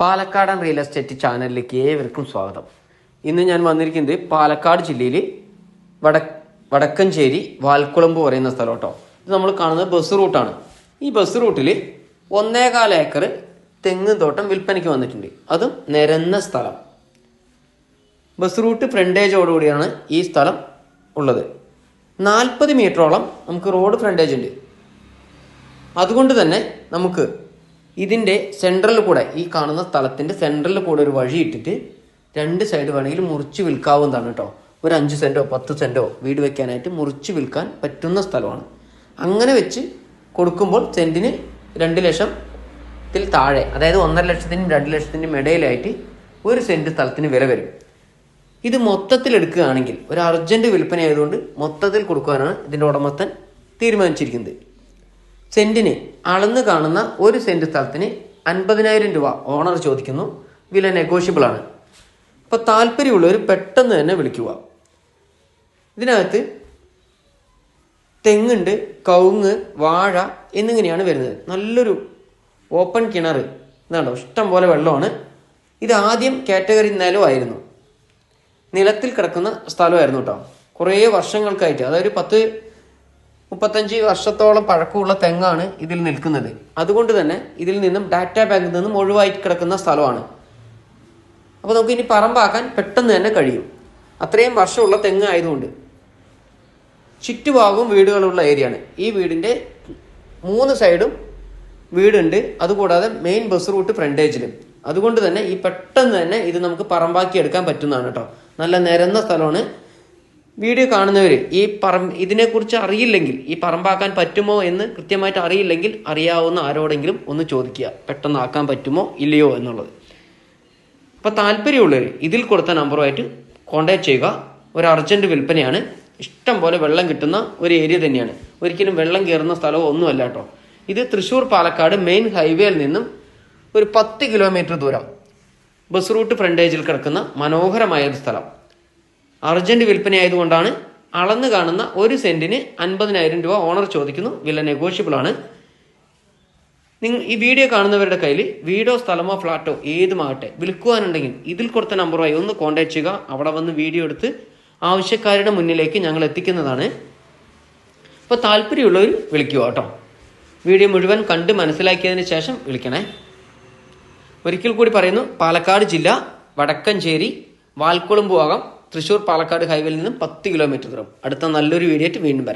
പാലക്കാടൻ real estate ചാനലിലേക്ക് ഏവർക്കും സ്വാഗതം. ഇന്ന് ഞാൻ വന്നിരിക്കുന്നത് പാലക്കാട് ജില്ലയിൽ വട വടക്കഞ്ചേരി വാൽക്കുളമ്പ് പറയുന്ന സ്ഥലം കേട്ടോ. ഇത് നമ്മൾ കാണുന്നത് ബസ് റൂട്ടാണ് ഈ ബസ് റൂട്ടിൽ ഒന്നേകാൽ ഏക്കർ തെങ്ങ് തോട്ടം വിൽപ്പനയ്ക്ക് വന്നിട്ടുണ്ട്. അതും നിരന്ന സ്ഥലം. ബസ് റൂട്ട് ഫ്രണ്ടേജോടുകൂടിയാണ് ഈ സ്ഥലം ഉള്ളത്. നാൽപ്പത് മീറ്ററോളം നമുക്ക് റോഡ് ഫ്രണ്ടേജ് ഉണ്ട്. അതുകൊണ്ട് തന്നെ നമുക്ക് ഇതിന്റെ സെൻട്രലിൽ കൂടെ ഈ കാണുന്ന സ്ഥലത്തിന്റെ സെൻട്രലിൽ കൂടെ ഒരു വഴി ഇട്ടിട്ട് രണ്ട് സൈഡ് വേണമെങ്കിൽ മുറിച്ച് വിൽക്കാവുന്നതാണ് കേട്ടോ ഒരു അഞ്ച് സെന്റോ പത്ത് സെന്റോ വീട് വെക്കാനായിട്ട് മുറിച്ച് വിൽക്കാൻ പറ്റുന്ന സ്ഥലമാണ്. അങ്ങനെ വെച്ച് കൊടുക്കുമ്പോൾ സെന്റിന് രണ്ട് ലക്ഷത്തിൽ താഴെ അതായത് ഒന്നര ലക്ഷത്തിനും രണ്ട് ലക്ഷത്തിനും ഇടയിലായിട്ട് ഒരു സെന്റ് സ്ഥലത്തിന് വില വരും. ഇത് മൊത്തത്തിൽ എടുക്കുകയാണെങ്കിൽ ഒരു അർജന്റ് വിൽപ്പന ആയതുകൊണ്ട് മൊത്തത്തിൽ കൊടുക്കുവാനാണ് ഇതിന്റെ ഉടമസ്ഥൻ തീരുമാനിച്ചിരിക്കുന്നത്. സെന്റിന് അളന്ന് കാണുന്ന ഒരു സെന്റ് സ്ഥലത്തിന് അൻപതിനായിരം രൂപ ഓണർ ചോദിക്കുന്നു. വില നെഗോഷ്യബിൾ ആണ്. അപ്പോൾ താല്പര്യമുള്ളവർ പെട്ടെന്ന് തന്നെ വിളിക്കുക. ഇതിനകത്ത് തെങ്ങുണ്ട് കവുങ്ങ് വാഴ എന്നിങ്ങനെയാണ് വരുന്നത്. നല്ലൊരു ഓപ്പൺ കിണർ ഇതാണോ ഇഷ്ടം പോലെ വെള്ളമാണ്. ഇത് ആദ്യം കാറ്റഗറി നിലമായിരുന്നു നിലത്തിൽ കിടക്കുന്ന സ്ഥലമായിരുന്നു കേട്ടോ. കുറേ വർഷങ്ങൾക്കായിട്ട് അതായത് പത്ത് മുപ്പത്തഞ്ച് വർഷത്തോളം പഴക്കമുള്ള തെങ്ങാണ് ഇതിൽ നിൽക്കുന്നത്. അതുകൊണ്ട് തന്നെ ഇതിൽ നിന്നും ഡാറ്റ ബാങ്കിൽ നിന്നും ഒഴിവായി കിടക്കുന്ന സ്ഥലമാണ്. അപ്പോൾ നമുക്ക് ഇനി പറമ്പാക്കാൻ പെട്ടെന്ന് തന്നെ കഴിയും. അത്രയും വർഷമുള്ള തെങ്ങ് ആയതുകൊണ്ട്. ചുറ്റുഭാഗവും വീടുകളുള്ള ഏരിയയാണ്. ഈ വീടിന്റെ മൂന്ന് സൈഡും വീടുണ്ട്. അതുകൂടാതെ മെയിൻ ബസ് റൂട്ട് ഫ്രണ്ടേജിലും അതുകൊണ്ട് തന്നെ ഈ പെട്ടെന്ന് തന്നെ ഇത് നമുക്ക് പറമ്പാക്കി എടുക്കാൻ പറ്റുന്നതാണ് കേട്ടോ. നല്ല നിരന്ന സ്ഥലമാണ്. വീഡിയോ കാണുന്നവർ ഈ പറമ്പ് ഇതിനെക്കുറിച്ച് അറിയില്ലെങ്കിൽ ഈ പറമ്പാക്കാൻ പറ്റുമോ എന്ന് കൃത്യമായിട്ട് അറിയില്ലെങ്കിൽ അറിയാവുന്ന ആരോടെങ്കിലും ഒന്ന് ചോദിക്കുക. പെട്ടെന്ന് ആക്കാൻ പറ്റുമോ ഇല്ലയോ എന്നുള്ളത്. അപ്പോൾ താല്പര്യമുള്ളവർ ഇതിൽ കൊടുത്ത നമ്പറുമായിട്ട് കോൺടാക്ട് ചെയ്യുക. ഒരു അർജന്റ് വിൽപ്പനയാണ്. ഇഷ്ടം പോലെ വെള്ളം കിട്ടുന്ന ഒരു ഏരിയ തന്നെയാണ്. ഒരിക്കലും വെള്ളം കയറുന്ന സ്ഥലമോ ഒന്നുമല്ല കേട്ടോ. ഇത് തൃശ്ശൂർ പാലക്കാട് മെയിൻ ഹൈവേയിൽ നിന്നും ഒരു പത്ത് കിലോമീറ്റർ ദൂരം. ബസ് റൂട്ട് ഫ്രണ്ടേജിൽ കിടക്കുന്ന മനോഹരമായ ഒരു സ്ഥലം. അർജന്റ് വിൽപ്പനയായതുകൊണ്ടാണ് അളന്ന് കാണുന്ന ഒരു സെന്റിന് അൻപതിനായിരം രൂപ ഓണർ ചോദിക്കുന്നു. വില നെഗോഷ്യബിൾ ആണ്. നിങ്ങൾ ഈ വീഡിയോ കാണുന്നവരുടെ കയ്യിൽ വീടോ സ്ഥലമോ ഫ്ലാറ്റോ ഏതുമാകട്ടെ വിൽക്കുവാനുണ്ടെങ്കിൽ ഇതിൽ കൊടുത്ത നമ്പറുമായി ഒന്ന് കോൺടാക്ട് ചെയ്യുക. അവിടെ വന്ന് വീഡിയോ എടുത്ത് ആവശ്യക്കാരുടെ മുന്നിലേക്ക് ഞങ്ങൾ എത്തിക്കുന്നതാണ്. അപ്പോൾ താല്പര്യമുള്ളവർ വിളിക്കുക കേട്ടോ. വീഡിയോ മുഴുവൻ കണ്ട് മനസ്സിലാക്കിയതിന് ശേഷം വിളിക്കണേ. ഒരിക്കൽ കൂടി പറയുന്നു പാലക്കാട് ജില്ല വടക്കഞ്ചേരി വാൽക്കുളമ്പ് ഭാഗം തൃശ്ശൂർ പാലക്കാട് ഹൈവേയിൽ നിന്നും പത്ത് കിലോമീറ്റർ ദൂരം. അടുത്ത നല്ലൊരു വീഡിയോ വീണ്ടും വരാം.